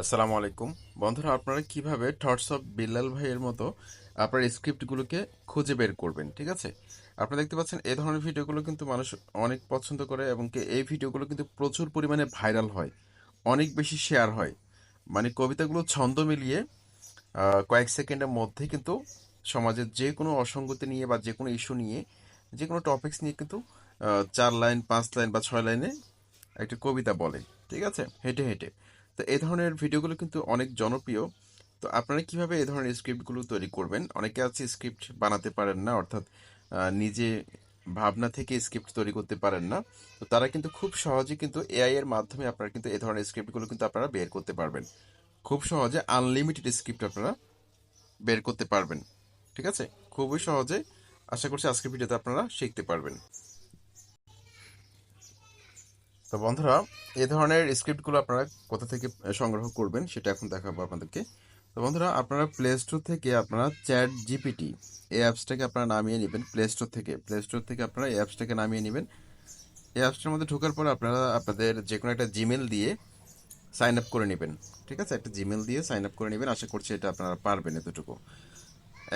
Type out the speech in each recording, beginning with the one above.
আসসালামু আলাইকুম। বন্ধুরা, আপনারা কীভাবে থটস অফ বিল্লাল ভাইয়ের মতো আপনার স্ক্রিপ্টগুলোকে খুঁজে বের করবেন, ঠিক আছে? আপনারা দেখতে পাচ্ছেন এই ধরনের ভিডিওগুলো কিন্তু মানুষ অনেক পছন্দ করে এবং এই ভিডিওগুলো কিন্তু প্রচুর পরিমাণে ভাইরাল হয়, অনেক বেশি শেয়ার হয়। মানে কবিতাগুলো ছন্দ মিলিয়ে কয়েক সেকেন্ডের মধ্যে কিন্তু সমাজের যে কোনো অসঙ্গতি নিয়ে বা যে কোনো ইস্যু নিয়ে যে কোনো টপিকস নিয়ে কিন্তু চার লাইন, পাঁচ লাইন বা ছয় লাইনে একটা কবিতা বলে, ঠিক আছে? হেঁটে হেঁটে। তো এই ধরনের ভিডিওগুলো কিন্তু অনেক জনপ্রিয়। তো আপনারা কীভাবে এই ধরনের স্ক্রিপ্টগুলো তৈরি করবেন? অনেকে আছে স্ক্রিপ্ট বানাতে পারেন না, অর্থাৎ নিজে ভাবনা থেকে স্ক্রিপ্ট তৈরি করতে পারেন না। তো তারা কিন্তু খুব সহজে কিন্তু এআই এর মাধ্যমে আপনারা কিন্তু এই ধরনের স্ক্রিপ্টগুলো কিন্তু আপনারা বের করতে পারবেন। খুব সহজে আনলিমিটেড স্ক্রিপ্ট আপনারা বের করতে পারবেন। ঠিক আছে? খুবই সহজে আশা করছি আজকের ভিডিওতে আপনারা শিখতে পারবেন। তো বন্ধুরা, এ ধরনের স্ক্রিপ্টগুলো আপনারা কোথা থেকে সংগ্রহ করবেন সেটা এখন দেখাবো আপনাদেরকে। তো বন্ধুরা, আপনারা প্লে স্টোর থেকে আপনারা চ্যাট জিপিটি এই অ্যাপসটাকে আপনারা নামিয়ে নেবেন প্লে স্টোর থেকে। প্লে স্টোর থেকে আপনারা এই অ্যাপসটাকে নামিয়ে নেবেন। এই অ্যাপসটার মধ্যে ঢোকার পর আপনারা আপনাদের যে কোনো একটা জিমেল দিয়ে সাইন আপ করে নেবেন। ঠিক আছে? একটা জিমেল দিয়ে সাইন আপ করে নেবেন। আশা করছি এটা আপনারা পারবেন এতটুকু।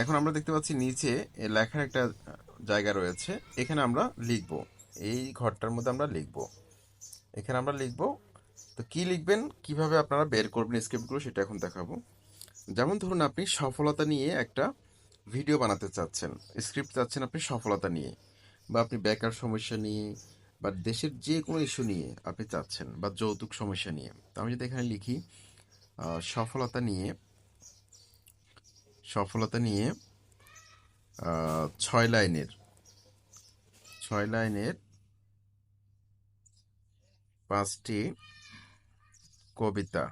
এখন আমরা দেখতে পাচ্ছি নিচে লেখার একটা জায়গা রয়েছে। এখানে আমরা লিখব। এই ঘরটার মধ্যে আমরা লিখব। এখানে আমরা লিখব। তো কি লিখবেন? কীভাবে আপনারা বের করবেন স্ক্রিপ্টগুলো সেটা এখন দেখাবো। যেমন ধরুন, আপনি সফলতা নিয়ে একটা ভিডিও বানাতে চাচ্ছেন। স্ক্রিপ্ট চাচ্ছেন আপনি সফলতা নিয়ে। বা আপনি বেকার সমস্যা নিয়ে বা দেশের যে কোনো ইস্যু নিয়ে আপনি চাচ্ছেন বা যৌতুক সমস্যা নিয়ে। তো আমি যদি এখানে লিখি সফলতা নিয়ে সফলতা নিয়ে ছয় লাইনের ছয় লাইনের পাঁচটি কবিতা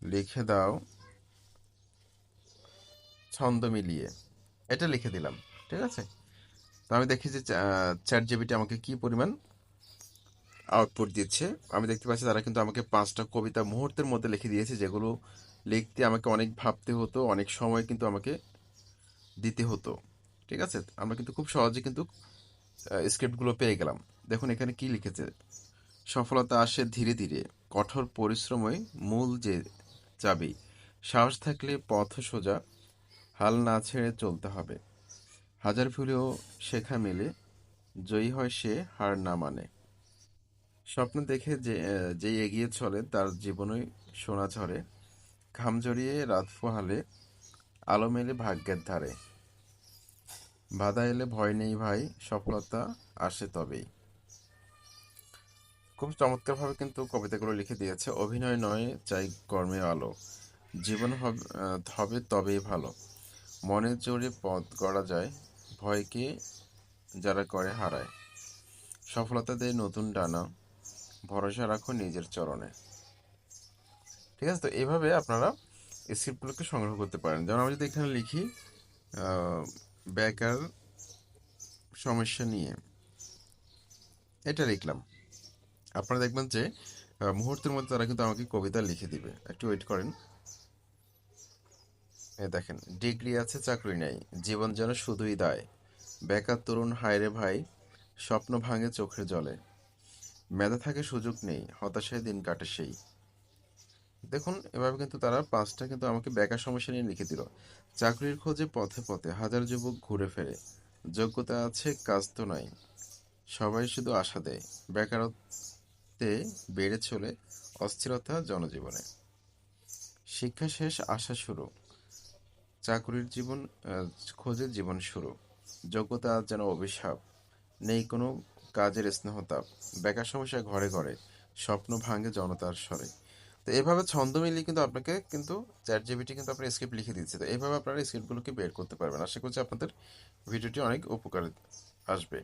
লিখে দাও। ছন্দ মিলিয়ে। এটা লিখে দিলাম, ঠিক আছে? তো আমি দেখি যে চ্যাট জিবিটি আমাকে কি পরিমাণ আউটপুট দিচ্ছে। আমি দেখতে পাচ্ছি তারা কিন্তু আমাকে পাঁচটা কবিতা মুহূর্তের মধ্যে লিখে দিয়েছে, যেগুলো লিখতে আমাকে অনেক ভাবতে হতো, অনেক সময় কিন্তু আমাকে দিতে হতো, ঠিক আছে? আমরা কিন্তু খুব সহজে কিন্তু স্ক্রিপ্টগুলো পেয়ে গেলাম। দেখুন এখানে কি লিখেছে। সফলতা আসে ধীরে ধীরে। কঠোর পরিশ্রমই মূল যে চাবি, সাহস থাকলে পথ সোজা, হাল না ছেড়ে চলতে হবে। হাজার ভুলেও শেখা মেলে, জয়ী হয় সে হার না মানে। স্বপ্ন দেখে যে যেই এগিয়ে চলে তার জীবনই সোনা ঝরে। ঘাম জড়িয়ে রাত পোহালে, আলো মেলে ভাগ্যের ধারে। বাধা এলে ভয় নেই ভাই, সফলতা আসে তবেই। খুব চমৎকারভাবে কিন্তু কবিতাগুলো লিখে দিয়েছে। অভিনয় নয়, চাই কর্মে আলো। জীবন হবে তবেই ভালো। মনের জোরে পথ গড়া যায়, ভয়কে যারা করে হারায়। সফলতা দেয় নতুন ডানা, ভরসা রাখো নিজের চরণে। ঠিক আছে, তো এইভাবে আপনারা স্ক্রিপ্টগুলোকে সংগ্রহ করতে পারেন। যেমন আমি যদি এখানে লিখি বেকার সমস্যা নিয়ে, এটা লিখলাম। আপনারা দেখবেন যে মুহূর্তের মধ্যে তারা কিন্তু আমাকে কবিতা লিখে দিবে। একটু ওয়েট করেন। দেখেন, ডিগ্রি আছে, চাকরি নাই। জীবন যেন শুধুই দায়। বেকার তরুণ হায়রে ভাই, স্বপ্ন ভাঙে চোখের জলে। মেধা থাকে, সুযোগ নেই। হতাশায় দিন কাটে সেই। দেখুন, এভাবে কিন্তু তারা পাঁচটা কিন্তু আমাকে বেকার সমস্যা নিয়ে লিখে দিল। চাকরির খোঁজে পথে পথে হাজার যুবক ঘুরে ফেরে। যোগ্যতা আছে, কাজ তো নাই। সবাই শুধু আশা দেয়। বেকারত্বে বেড়ে চলে অস্থিরতা জনজীবনে। শিক্ষা শেষ, আশা শুরু। চাকরির জীবন খোঁজে জীবন শুরু। যোগ্যতা যেন অভিশাপ। নেই কোনো কাজের স্নেহতাপ বেকার সমস্যা ঘরে ঘরে। স্বপ্ন ভাঙে জনতার স্বরে। তো এভাবে ছন্দ মিলিয়ে কিন্তু আপনাকে কিন্তু চ্যাট জিবিটি কিন্তু আপনার স্ক্রিপ্ট লিখে দিচ্ছে। তো এইভাবে আপনারা স্ক্রিপ্টগুলোকে বের করতে পারবেন। আশা করছি আপনাদের ভিডিওটি অনেক উপকারে আসবে।